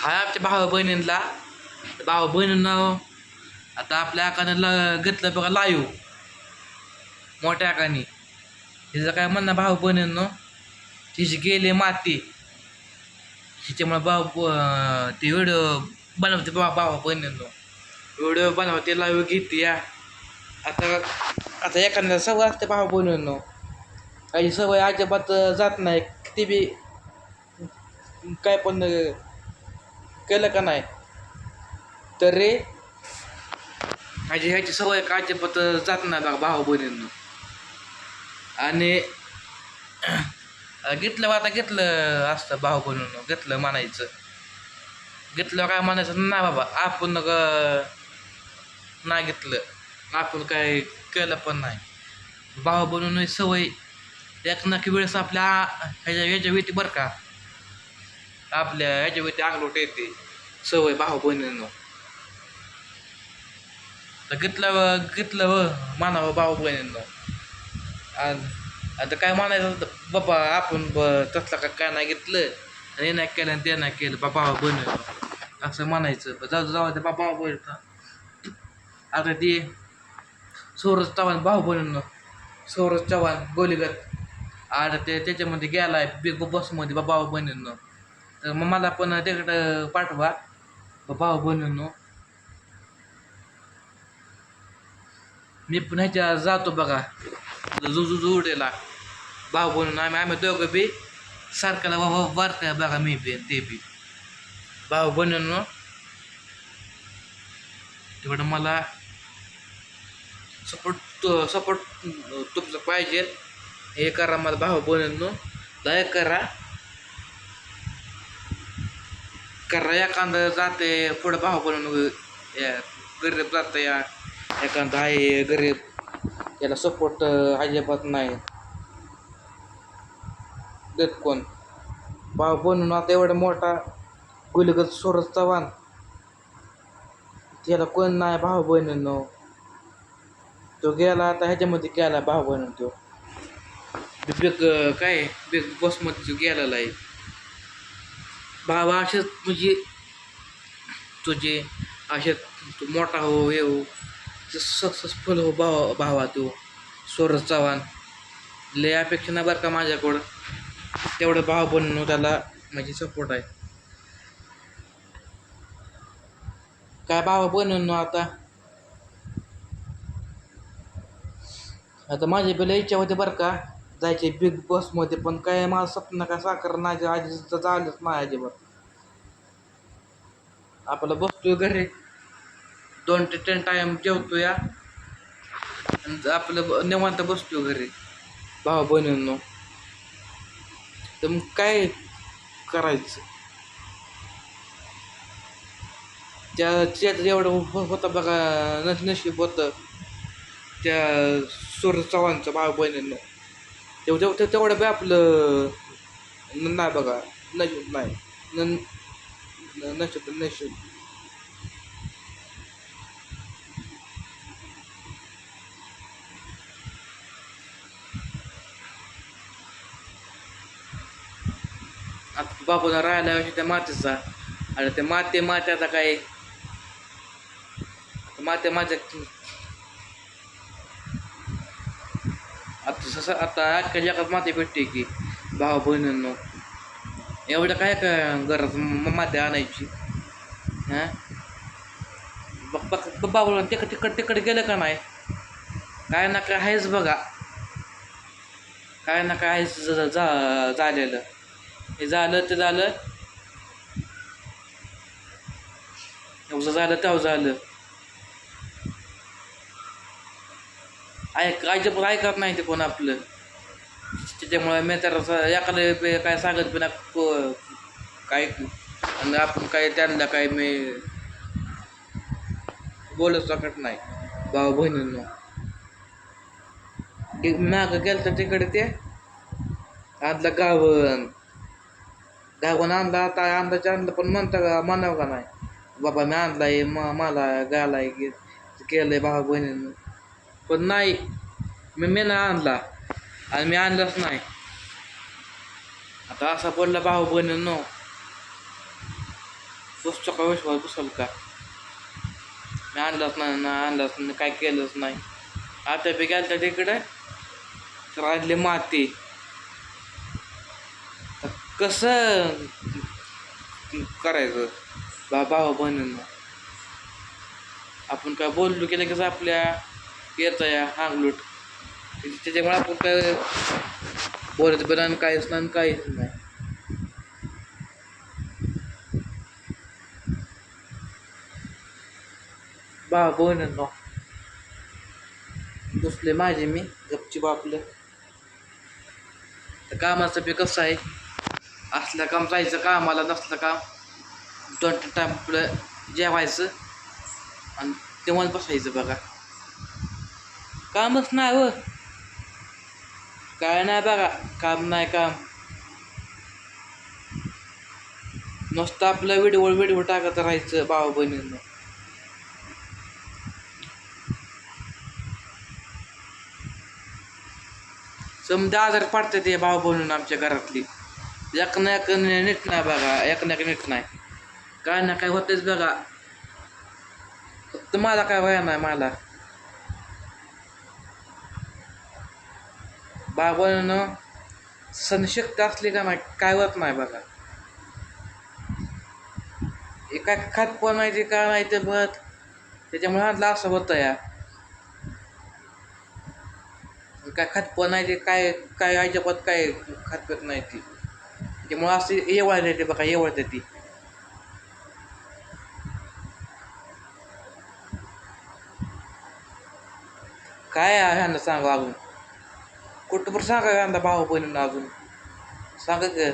हा आमच्या भावा बहिणींना भावा बहिणींना आता आपल्या आकाने ल घेतलं बघा लाईव मोठ्या आकाने तिचं काय म्हणणं भाऊ बहिणींनो? तिची गेली माती. तिच्यामुळे भाऊ ते व्हिडिओ बनवते बा भावा बहिणींनो. व्हिडिओ बनवते लाईव्ह घेते या. आता आता एखाद्या सवय असते भाऊ बहिणींनो. काही सवय अजिबात जात नाही. किती बी काय पण केलं का नाही? तरी माझी ह्याची सवय का अजिबात जात नाही बघा भाऊ बहिणींनो. आणि घेतलं बा आता घेतलं असतं भाऊ बहिणीनं घेतलं म्हणायचं. घेतलं काय म्हणायचं नाही बाबा आपण नाही घेतलं. आपण काय केलं पण नाही. भाऊ बनवून सवय एक नक्की वेळेस आपल्या ह्याच्या ह्याच्या वेती बरं का? आपल्या ह्याच्यावरती वेती येते. सवय भाऊ बहिणींनो. तर घेतलं व- घेतलं व मानावं भाऊ बहिणींनो. आता काय म्हणायचं होतं, बाबा आपण ब तसलं का काय नाही घेतलं? आणि नाही केलं आणि ते नाही केलं. बाबा बहिणींनो. असं म्हणायचं. जाऊ जाऊ ते बाबा बहिण आता ते सौरज चव्हाण भाऊ बहिणींनो. सौरज चव्हाण गोलीगत. आता ते त्याच्यामध्ये गेलाय बिग बॉसमध्ये बाबा बहिणींनो. तर मग मला पण तिकडं पाठवा. भाऊ बहिणींनो मी पण ह्याच्या जातो बघा. जुजू जुडेला भाऊ बहिणून आम्ही आम्ही दोघं बी सारख्याला भाऊ बारकाय बघा मी बी ते बी. भाऊ बहिणींनो तेवढं मला सपोर्ट सपोर्ट तुमचं पाहिजे. हे करा मला भाऊ बहिणींनो लाईक करा. करा एखादं जाते पुढं भाऊ बनून गरीब जातं या. एखादं आहे गरीब याला सपोर्ट अजिबात नाही. देत कोण? भाऊ बनून आता एवढा मोठा गुलगत सोरस चव्हाण. त्याला कोण नाही भाऊ बहिणींनो तो गेला आता ह्याच्यामध्ये गेला भाऊ बनून तो. बिग काय? बिग बॉसमध्ये तो गेलेला आहे. भावा असेच म्हणजे तुझे असे तू मोठा हो हे हो सक्सेसफुल हो भावा भावा तू सोरस चव्हाण. लय अपेक्षा नाही बरं का माझ्याकडं. तेवढं भाव बनवून त्याला म्हणजे सपोर्ट आहे. काय भाव बनवून आता. आता माझी पहिला इच्छा होती बरं का. जायचे बिग बॉसमध्ये पण काय माझं स्वप्न काय साखर नाही आजीचं झालंच नाही अजिबात. आपलं बसतोय घरी. दोन ते टेन टाईम जेवतो या. आपलं ब- निवांत बसतो घरी. भाऊ बहिणींनो. तर मग काय करायचं? त्या त्यात एवढं हो- होतं बघा नश नशीब होतं. त्या सूर्य चव्हाणचं भाऊ बहिणींनो. तेवढं तेवढं तेवढं बी आपलं नाही बघा नाही नाही. न न- आता बापूला राहायला त्या मातीचा. आणि ते माते मात्याचा काय? माते माझ्या आता जसं आता अख्ख्या जगात माती भेटते की भाऊ बहिणींनो. एवढं काय काय घरात माती आणायची? हां? बाबा तिकड तिकड तिकडे गेलं का नाही? काय ना काय आहेच बघा. काय ना काय आहेच झालेलं. हे झालं ते झालं. एवढं झालं तेव्हा झालं. ऐक ऐकत पण ऐकत नाही ते कोण आपलं? त्याच्यामुळे मी तर एखादं काय सांगत पण काय आणि आपण काय त्यांना काय मी बोलत सकत नाही भाऊ बहिणींनो. ते मागं गेलं तर तिकडे ते आणलं गावन गावन आणला आता अंदाज आणलं पण म्हणता का म्हणावं का नाही? बाबा मी आणलाय मला गालाय केलंय भाऊ बहिणींना. पण नाही. मी मी नाही आणला. आणि मी आणलाच नाही. आता असा बोलला भाऊ बहिणींनो. बसतो का विश्वास बसल का? मी आणलाच नाही ना आणलाच नाही काय केलंच नाही. आता बी गेलं तिकडे. तर आणली माती. कसं करायचं? बा भाऊ बहिणींना. आपण काय बोललो की कसं आपल्या येतं हांगलूट त्याच्यामुळे आपण काय बोलत पण आणि काहीच नाही काहीच नाही. बा बहिणींनो बसले माझे मी गपची बापलं. तर कामाचं बी कसं आहे? असलं काम जायचं कामाला नसलं काम दोन टाईम आपलं जेवायचं आणि तेव्हाच बसायचं बघा. कामच नाही व काय नाही बघा काम नाही काम. नुसतं आपलं व्हिडिओ व्हिडिओ टाकत राहायचं भाऊ बहिणींना. समजा आजार पडतात ते भाऊ बहिणींना आमच्या घरातली. एक ना एक नीट नाही बघा एक ना एक नीट नाही. काय ना काय होतेच बघा. फक्त मला काय व्हाय नाही मला. बाबानं सनशक्त असली का नाही काय होत नाही बघा. एका खात पण नाही ते नाही ते बघत त्याच्यामुळे हा असं होतं या. काय खात पण नाही ते काय काय पत काय खात पत नाही ती. त्यामुळे असं एवढ येते बघा एवढ ती. काय आहे ह्यांना सांगा अजून? कुठं पण सांगा ह्यांना भाऊ बहिणींना अजून? सांगा ग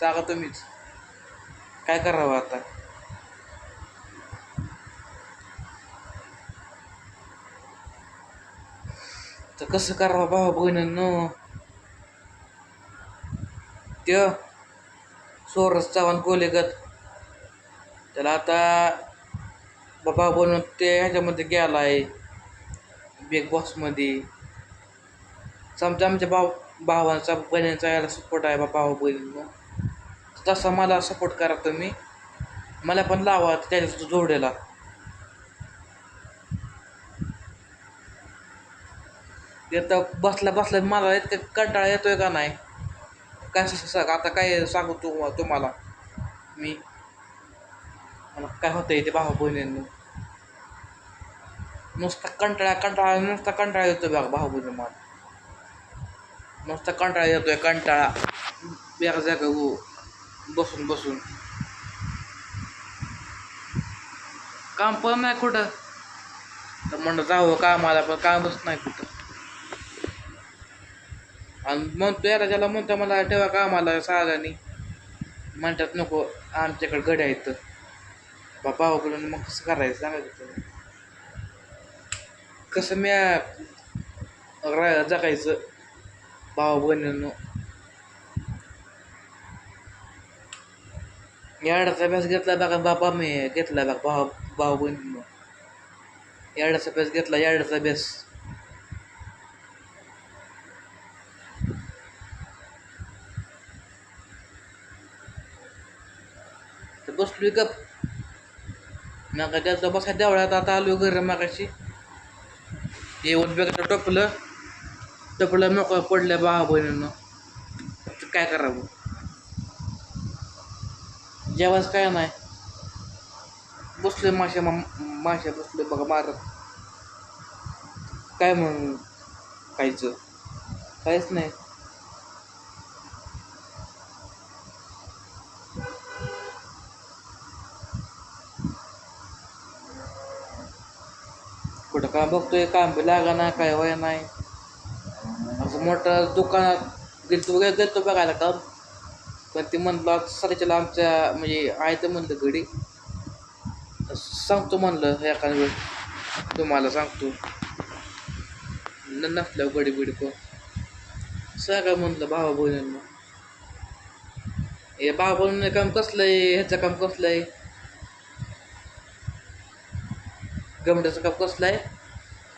सांगा तुम्हीच. काय करावं आता? तर कसं करावं भाऊ बहिणीनं? त्यो सोरस चव्हाण कोलेगत. त्याला आता बाबा बनवून ते ह्याच्यामध्ये गेला आहे बिग बॉसमध्ये समजा आमच्या भाऊ भावांचा बहिणींचा याला सपोर्ट आहे बा भाऊ बहिणींना तसा मला सपोर्ट करा तुम्ही. मला पण लावा त्याच्या जोडेला. येतं बसल्या बसल्या मला इतकं कंटाळा येतोय का नाही? काय सांग? आता काय सांगू तू तुम्हाला? मी? मला काय होतंय ते भाऊ बहिणींनी? नुसता कंटाळा कंटाळा नुसता कंटाळा येतो बघा भाऊ बहिणी मला. मस्त कंटाळा येतो आहे कंटाळा. एका जागा हो. बसून बसून. काम पण नाही कुठं. तर म्हणलं जावं कामाला पण कामच नाही कुठं. आणि म्हणतो याला ज्याला म्हणतो मला ठेवा कामाला सागाने म्हणतात नको आमच्याकडे गड्या आहेत. बाबा भावाकडून मग कसं करायचं सांगायचं कसं मी जगायचं? भाऊ बहिणींनो याडाचा अभ्यास घेतला बघा बाबा मी घेतला बघा भाऊ भाऊ बहिणींनो याडाचा अभ्यास घेतला याडाचा अभ्यास तर बसलोय गप नका त्याचा बसा देवळात आता आलो घर मागाशी येऊन बेगलं टोपलं टोपलं मोकळं पडल्या भावा बहिणींना. काय करावं? जेवायच काय नाही. बसले माश्या मा- माश्या बघा मारत काय म्हणून खायचं? काहीच नाही. कुठं काय बघतोय? काम बी लागा ना काय वय नाही मोठं दुकानात गेलतो वगैरे गेलतो बघायला काम पण ते म्हणलं सरायच्याला आमच्या म्हणजे आहे तर म्हणलं घडी सांगतो म्हणलं एखाद्या वेळ तुम्हाला सांगतो. न नसल्यावर गडी बिडी पण सगळं म्हणलं भावा बहिणींना. हे भावा बहिणीनं काम कसलं आहे ह्याचं काम कसलं आहे गमड्याचं काम कसलं आहे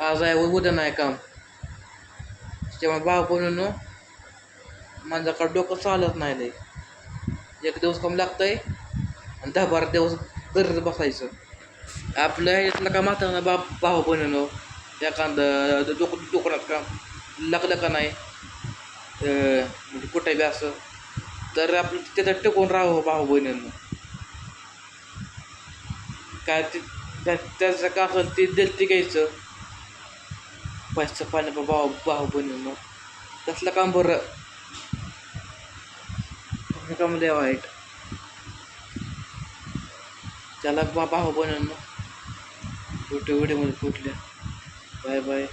आज आहे उद्या नाही काम. तेव्हा भाव बनून माझ्याकडं डोकं चालत नाही लय. एक दिवस काम लागतंय आणि दहा बारा दिवस करत बसायचं. आपल्या ह्याच्यातलं का म्हातारा बा भाऊ बनवणं एखादं डोक दुकानात का लागलं का नाही? म्हणजे कुठे बी असं. तर आपलं त्याचं टिकून राहावं हो भाऊ बहिणींनो काय ते त्या त्याचं का असं ते दिल ते घ्यायचं. पैसा पाणी भाऊ भाऊ बनवणं तसलं काम बरं हे काम लय वाईट त्याला बा भाऊ बहिणींनो कुठे व्हिडिओमध्ये कुठल्या बाय बाय